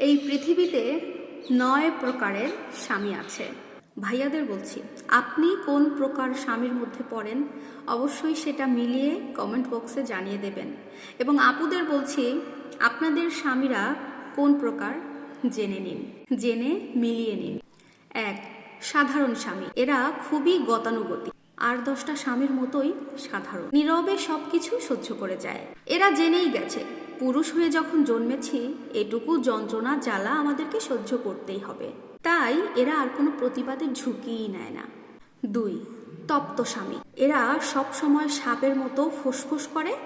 এই পৃথিবীতে নয় প্রকারের স্বামী আছে। ভাইয়াদের বলছি, আপনি কোন প্রকার স্বামীর মধ্যে পড়েন? অবশ্যই সেটা মিলিয়ে কমেন্ট বক্সে জানিয়ে দেবেন। এবং আপুদের বলছি, আপনাদের স্বামীরা কোন প্রকার? জেনে নিন। জেনে মিলিয়ে নিন। এক, সাধারণ স্বামী। এরা খুবই গতানুগতিক। আর দশটা স্বামীর মতোই সাধারণ। নীরবে সবকিছু সহ্য করে যায়। এরা জেনেই গেছে। পুরুষ হয়ে যখন জন্মেছি, এটুকু যন্ত্রণা, জ্বালা আমাদেরকে সহ্য করতেই হবে। তাই এরা আর কোনো প্রতিবাদের ঝুঁকিই নেয় না। দুই, তপ্ত স্বামী। এরা সব সময় সাপের মতো ফুসফুস করে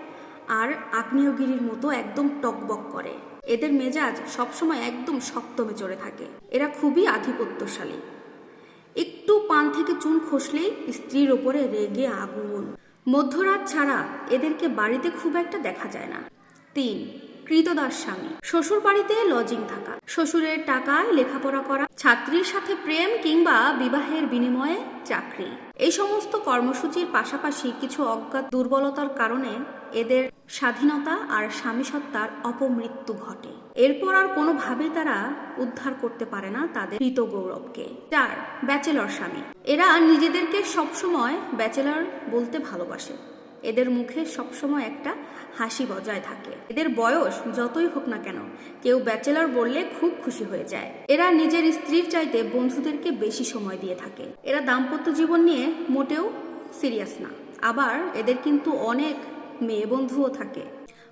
আর আগ্নেয়গিরির মতো একদম টকবক করে। এদের মেজাজ সবসময় একদম সপ্তমে চড়ে থাকে। এরা খুবই আধিপত্যশালী। একটু পান থেকে চুন খসলেই স্ত্রীর ওপরে রেগে আগুন। মধ্যরাত ছাড়া এদেরকে বাড়িতে খুব একটা দেখা যায় না। তিন, কৃতদাস স্বামী। শ্বশুর বাড়িতে লজিং থাকা। শ্বশুরের টাকায় লেখাপড়া করা। ছাত্রীর সাথে প্রেম কিংবা বিবাহের বিনিময়ে চাকরি। এই সমস্ত কর্মসূচির পাশাপাশি কিছু অজ্ঞাত দুর্বলতার কারণে এদের স্বাধীনতা আর স্বামী সত্তার অপমৃত্যু ঘটে। এরপর আর কোনোভাবেই তারা উদ্ধার করতে পারে না তাদের কৃত গৌরবকে। চার, ব্যাচেলর স্বামী। এরা নিজেদেরকে সবসময় ব্যাচেলর বলতে ভালোবাসে। এদের মুখে সবসময় একটা হাসি বজায় থাকে। এদের বয়স যতই হোক না কেন, কেউ ব্যাচেলর বললে খুব খুশি হয়ে যায়। এরা নিজের স্ত্রীর চাইতে বন্ধুদেরকে বেশি সময় দিয়ে থাকে। এরা দাম্পত্য জীবন নিয়ে মোটেও সিরিয়াস না। আবার এদের কিন্তু অনেক মেয়ে বন্ধুও থাকে।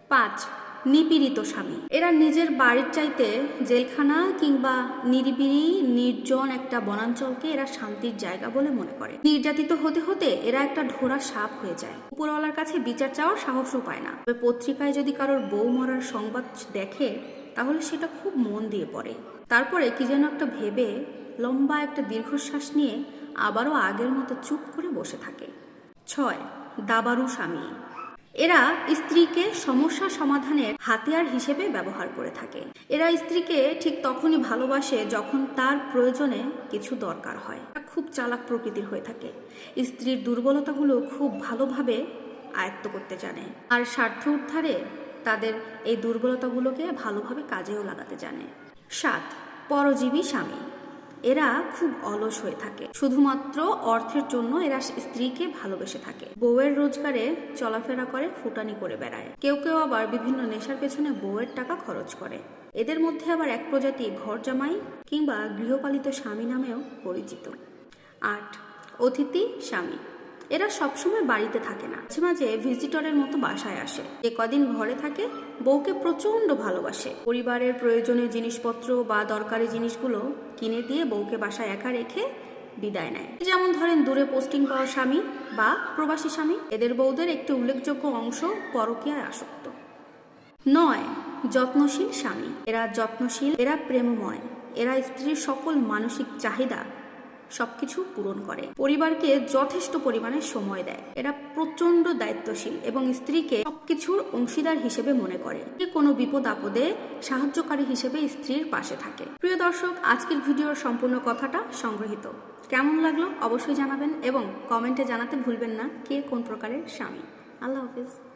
পাঁচ নিপীড়িত স্বামী। এরা নিজের বাড়ির চাইতে জেলখানা কিংবা নিরিবিড়ি নির্জন একটা বনাঞ্চলকে এরা শান্তির জায়গা বলে মনে করে। নির্যাতিত হতে হতে এরা একটা ঢোড়া সাপ হয়ে যায়। উপরওয়ালার কাছে বিচার চাওয়ার সাহসও পায় না। তবে পত্রিকায় যদি কারোর বউ মরার সংবাদ দেখে, তাহলে সেটা খুব মন দিয়ে পড়ে। তারপরে কি যেন একটা ভেবে লম্বা একটা দীর্ঘশ্বাস নিয়ে আবারও আগের মতো চুপ করে বসে থাকে। ছয় দাবারু স্বামী। এরা স্ত্রীকে সমস্যা সমাধানের হাতিয়ার হিসেবে ব্যবহার করে থাকে। এরা স্ত্রীকে ঠিক তখনই ভালোবাসে যখন তার প্রয়োজনে কিছু দরকার হয়। খুব চালাক প্রকৃতির হয়ে থাকে। স্ত্রীর দুর্বলতাগুলো খুব ভালোভাবে আয়ত্ত করতে জানে। আর স্বার্থ উদ্ধারে তাদের এই দুর্বলতাগুলোকে ভালোভাবে কাজেও লাগাতে জানে। সাত, পরজীবী স্বামী। এরা খুব অলস হয়ে থাকে। শুধুমাত্র অর্থের জন্য এরা স্ত্রীকে ভালোবেসে থাকে। বউয়ের রোজগারে চলাফেরা করে, ফুটানি করে বেড়ায়। কেউ কেউ আবার বিভিন্ন নেশার পেছনে বউয়ের টাকা খরচ করে। এদের মধ্যে আবার এক প্রজাতি ঘর জামাই কিংবা গৃহপালিত স্বামী নামেও পরিচিত। আট, অতিথি স্বামী। এরা সবসময় বাড়িতে থাকে না। মাঝে মাঝে ভিজিটরের মতো বাসায় আসে। যে কদিন ঘরে থাকে, বউকে প্রচণ্ড ভালোবাসে। পরিবারের প্রয়োজনীয় জিনিসপত্র বা দরকারি জিনিসগুলো কিনে দিয়ে বউকে বাসায় একা রেখে বিদায় নেয়। যেমন ধরেন, দূরে পোস্টিং পাওয়া স্বামী বা প্রবাসী স্বামী। এদের বউদের একটি উল্লেখযোগ্য অংশ পরকীয়ায় আসক্ত। নয়, যত্নশীল স্বামী। এরা যত্নশীল, এরা প্রেমময়। এরা স্ত্রীর সকল মানসিক চাহিদা সবকিছু পূরণ করে। পরিবারকে যথেষ্ট পরিমাণে সময় দেয়। এরা প্রচণ্ড দায়িত্বশীল এবং স্ত্রীকে সবকিছুর অংশীদার হিসেবে মনে করে। কোনো বিপদ আপদে সাহায্যকারী হিসেবে স্ত্রীর পাশে থাকে। প্রিয় দর্শক, আজকের ভিডিওর সম্পূর্ণ কথাটা সংগৃহীত। কেমন লাগল অবশ্যই জানাবেন এবং কমেন্টে জানাতে ভুলবেন না কে কোন প্রকারের স্বামী। আল্লাহ হাফিজ।